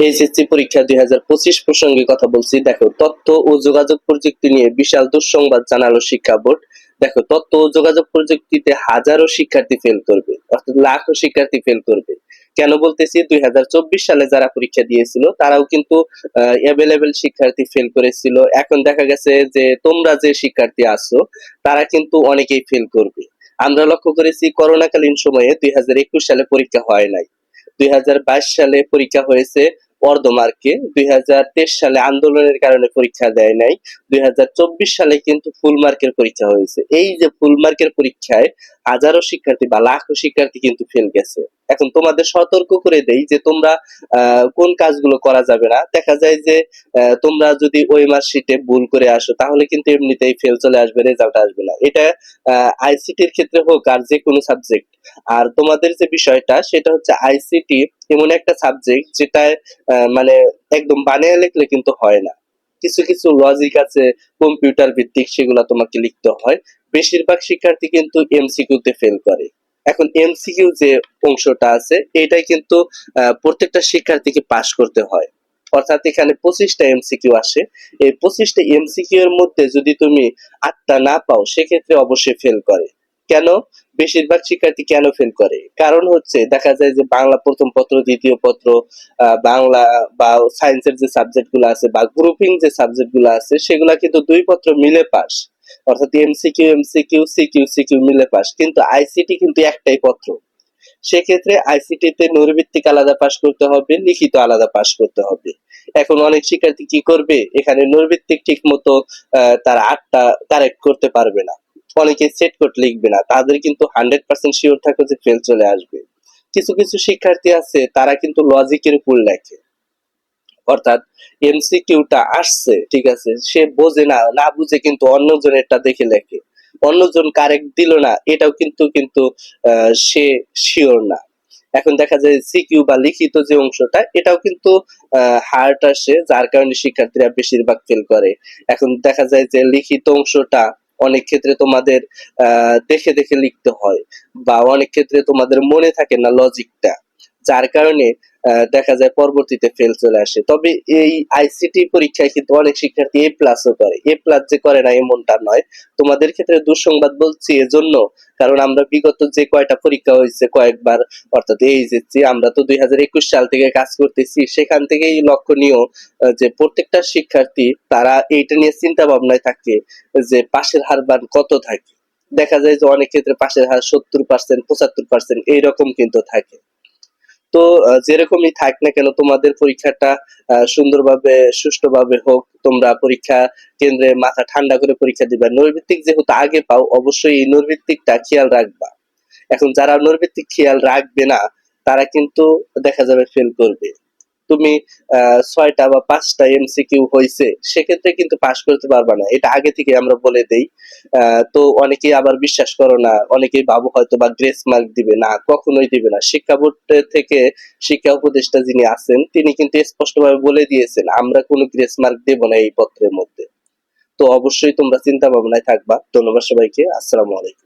HSC পরীক্ষা দুই হাজার পঁচিশ প্রসঙ্গে কথা বলছি। দেখো, তথ্য ও যোগাযোগ প্রযুক্তি নিয়ে বিশাল দুঃসংবাদ জানালো শিক্ষা বোর্ড। দেখো, তথ্য ও যোগাযোগ প্রযুক্তিতে হাজারো শিক্ষার্থী ফেল করবে, অর্থাৎ লাখো শিক্ষার্থী ফেল করবে। কেন বলতেছি? দুই হাজার চব্বিশ সালে যারা পরীক্ষা দিয়েছিল, তারাও কিন্তু অ্যাভেলেবেল শিক্ষার্থী ফেল করেছিল। এখন দেখা গেছে যে, তোমরা যে শিক্ষার্থী আছো, তারা কিন্তু অনেকেই ফেল করবে। আমরা লক্ষ্য করেছি, করোনাকালীন সময়ে দুই হাজার একুশ সালে পরীক্ষা হয় নাই। দুই হাজার বাইশ সালে পরীক্ষা হয়েছে অর্ধমার্কে দুই হাজার তেইশ সালে আন্দোলনের কারণে পরীক্ষা দেয় নাই, দুই হাজার চব্বিশ সালে কিন্তু ফুল মার্কের পরীক্ষা হয়েছে। এই যে ফুল মার্কের পরীক্ষায় হাজারো শিক্ষার্থী বা লাখো শিক্ষার্থী কিন্তু ফেল গেছে। এখন তোমাদের সতর্ক করে দেই যে তোমরা কোন কাজগুলো করা যাবে না। দেখা যায় যে তোমরা যদি ওই মার্কশিটে ভুল করে আসো তাহলে কিন্তু এমনিতেই ফেল চলে আসবে রেজাল্ট আসবে না। এটা আইসিটির ক্ষেত্রে হোক আর যে কোনো সাবজেক্ট আর তোমাদের যে বিষয়টা সেটা হচ্ছে আইসিটি এমন একটা সাবজেক্ট আহ, মানে একদম বানিয়ে লিখলে কিন্তু হয় না। কিছু কিছু লজিক আছে কম্পিউটার ভিত্তিক সেগুলো তোমাকে লিখতে হয়। বেশিরভাগ শিক্ষার্থী কিন্তু এমসিকিউ তে ফেল করে। এখন এমসিকিউ যে অংশটা আছে, এটাই কিন্তু প্রত্যেকটা শিক্ষার্থীকে পাশ করতে হয়। অর্থাৎ এখানে পঁচিশটা এমসিকিউ আসে। এই পঁচিশটা এমসিকিউ এর মধ্যে যদি তুমি আটটা না পাও, সেক্ষেত্রে অবশ্যই ফেল করে। কেন? বেশিরভাগ শিক্ষার্থী কেন ফেল করে? কারণ হচ্ছে, দেখা যায় যে বাংলা প্রথম পত্র, দ্বিতীয় পত্র বাংলা বা সায়েন্সের যে সাবজেক্টগুলো আছে বা গ্রুপিং যে সাবজেক্টগুলো আছে, সেগুলা কিন্তু দুই পত্র মিলে পাস অর্থাৎ এমসিকিউ এমসিকিউ সিকিউ সিকিউ মিলে পাস কিন্তু আইসিটি কিন্তু একটাই পত্র। সেক্ষেত্রে আইসিটি তে নৈর্ভিত্তিক আলাদা পাস করতে হবে, লিখিত আলাদা পাস করতে হবে। এখন অনেক শিক্ষার্থী কি করবে? এখানে নৈর্ভিত্তিক ঠিক মতো তার আটটা কারেক্ট করতে পারবে না। অনেকে সেট কোড লিখবে না। তাদের কিন্তু হান্ড্রেড পার্সেন্ট শিওর থাকে যে ফেল চলে আসবে। কিছু কিছু শিক্ষার্থী আছে, তারা কিন্তু লজিকের উপর লেখে। অর্থাৎ এমসিকিউটা আসছে, ঠিক আছে? সে বোঝে না না বুঝে কিন্তু অন্যজনেরটা দেখে লেখে। অন্যজন কারেক্ট দিল না, এটাও কিন্তু কিন্তু সে শিওর না। এখন দেখা যায় সিকিউ বা লিখিত যে অংশটা, এটাও কিন্তু হার্ট আসে, যার কারণে শিক্ষার্থীরা বেশিরভাগ ফেল করে। এখন দেখা যায় যে লিখিত অংশটা অনেক ক্ষেত্রে তোমাদের দেখে দেখে লিখতে হয়, বা অনেক ক্ষেত্রে তোমাদের মনে থাকে না লজিকটা যার কারণে দেখা যায় পরবর্তীতে ফেল চলে আসে। তবে এই আইসিটি পরীক্ষায় কিন্তু অনেক শিক্ষার্থী এ প্লাসও করে। এ প্লাস যে করে না, এমনটা নয়। তোমাদের ক্ষেত্রে দুঃসংবাদ বলছি এজন্য, কারণ আমরা বিগত যে কয়টা পরীক্ষা হয়েছে কয়েকবার, অর্থাৎ এইচএসসি আমরা তো দুই হাজার একুশ সাল থেকে কাজ করতেছি, সেখান থেকেই লক্ষণীয় যে প্রত্যেকটা শিক্ষার্থী, তারা এইটা নিয়ে চিন্তা ভাবনায় থাকে যে পাশের হার বান কত থাকে। দেখা যায় যে অনেক ক্ষেত্রে পাশের হার সত্তর পার্সেন্ট পঁচাত্তর পার্সেন্ট এইরকম কিন্তু থাকে। তো যেরকমই থাক না কেন, তোমাদের পরীক্ষাটা সুন্দরভাবে, সুষ্ঠুভাবে হোক, তোমরা পরীক্ষা কেন্দ্রে মাথা ঠান্ডা করে পরীক্ষা দিবা। নৈর্ভিত্তিক যেহেতু আগে পাও, অবশ্যই এই নৈর্ভিত্তিকটা খেয়াল রাখবা। এখন যারা নৈর্ভিত্তিক খেয়াল রাখবে না, তারা কিন্তু দেখা যাবে ফেল করবে। তুমি ছয়টা বা পাঁচটা এমসিকিউ হয়েছে সেক্ষেত্রে কিন্তু পাশ করতে পারবা না। এটা আগে থেকে আমরা বলে দেই। তো অনেকেই আবার বিশ্বাস করো না, অনেকেই ভাবো হয়তো বা গ্রেস মার্ক দিবে না, কখনোই দিবে না। শিক্ষা বোর্ড থেকে শিক্ষা উপদেষ্টা যিনি আছেন, তিনি কিন্তু স্পষ্টভাবে বলে দিয়েছেন, আমরা কোনো গ্রেস মার্ক দেব না এই পত্রের মধ্যে। তো অবশ্যই তোমরা চিন্তা ভাবনায় থাকবা। ধন্যবাদ সবাইকে। আসসালামু আলাইকুম।